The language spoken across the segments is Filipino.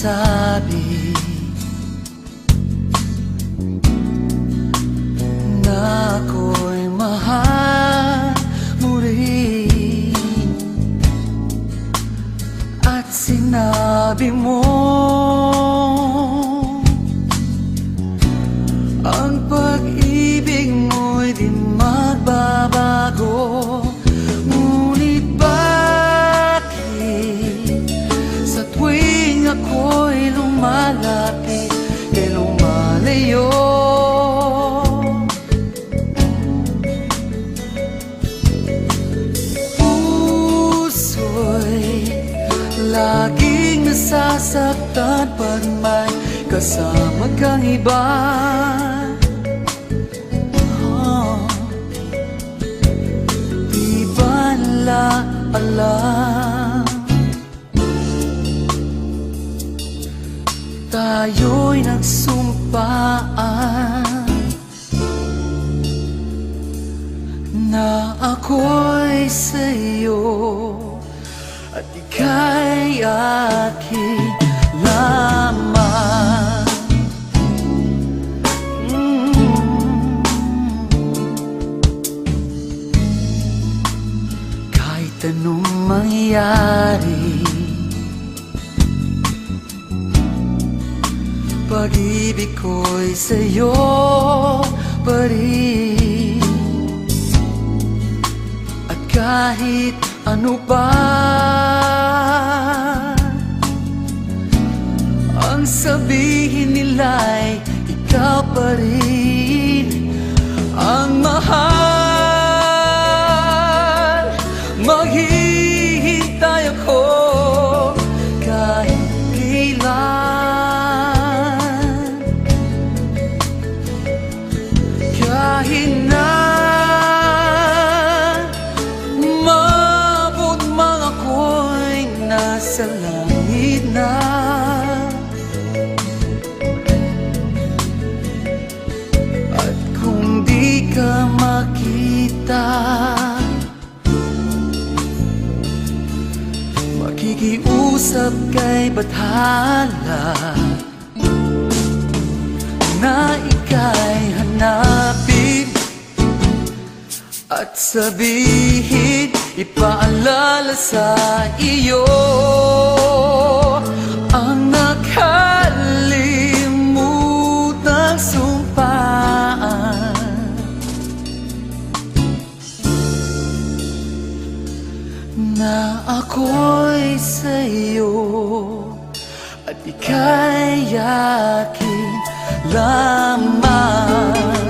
sinabi Na ako'y mahal mo rin. At sinabi mo Pag may kasama kang iba. Ah, Di ba nila alam? Tayo'y nagsumpaan Na ako'y sa'yo At ika'y aking mangyari Pag-ibig ko'y sa'yo pa rin. At kahit ano pa Ang sabihin nila'y ikaw pa rin nasa langit na. At kung di ka makita Makikiusap kay Bathala Na ika'y hanapin At sabihin Ipaalala sa iyo Ang nakalimutang sumpaan na ako'y sa'yo at ika'y aking lamang.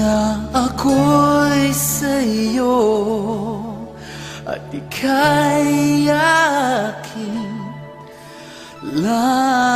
na ako'y sa'yo at ika'y aking lamang.